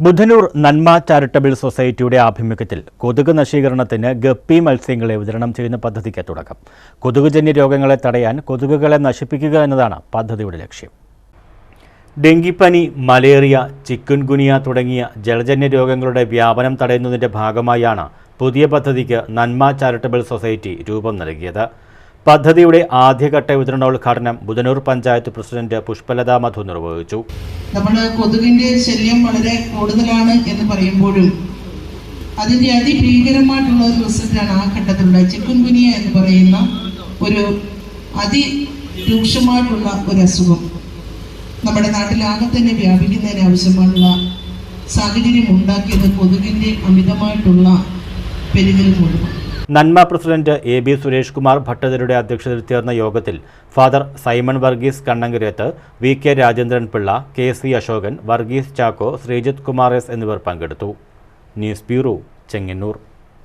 ബുധനൂർ നന്മ ചാരിറ്റബിൾ സൊസൈറ്റിയുടെ ആഭിമുഖ്യത്തിൽ കൊതുക് നശീകരണത്തിന് ഗപ്പി മത്സ്യങ്ങളെ വിതരണം ചെയ്യുന്ന പദ്ധതിക്ക് തുടക്കം. കൊതുകുജന്യ രോഗങ്ങളെ തടയാൻ കൊതുകുകളെ നശിപ്പിക്കുക എന്നതാണ് പദ്ധതിയുടെ ലക്ഷ്യം. ഡെങ്കിപ്പനി മലേറിയ ചിക്കുൻ ഗുനിയ തുടങ്ങിയ ജലജന്യ രോഗങ്ങളുടെ വ്യാപനം തടയുന്നതിന്റെ ഭാഗമായാണ് പുതിയ പദ്ധതിക്ക് നന്മ ചാരിറ്റബിൾ സൊസൈറ്റി രൂപം നൽകിയത്. പദ്ധതിയുടെ ആദ്യഘട്ട വിതരണോദ്ഘാടനം ബുധനൂർ പഞ്ചായത്ത് പ്രസിഡന്റ് പുഷ്പലത മധു നിർവഹിച്ചു. നമ്മുടെ കൊതുകിന്റെ ശല്യം വളരെ കൂടുതലാണ് എന്ന് പറയുമ്പോഴും അതിന്റെ അതിഭീകരമായിട്ടുള്ള ഒരു റിസൾട്ടാണ് ആ ഘട്ടത്തിലുള്ള ചിക്കൻ ഗുനിയ എന്ന് പറയുന്ന ഒരു അതിരൂക്ഷമായിട്ടുള്ള ഒരു അസുഖം നമ്മുടെ നാട്ടിലാകെ തന്നെ വ്യാപിക്കുന്നതിന് ആവശ്യമായിട്ടുള്ള സാഹചര്യം ഉണ്ടാക്കിയത് കൊതുകിന്റെ അമിതമായിട്ടുള്ള പെരുകൽ മൂലമാണ്. Nanma president A B Suresh Kumar ഭട്ടതിരുടെ അധ്യക്ഷതയിൽ ചേർന്ന യോഗത്തിൽ father Simon Varghese Kannankareth V K Rajendran Pillai K C Ashokan Varghese Chacko Sreejith Kumar S എന്നിവർ പങ്കെടുത്തു. News bureau Chengannur.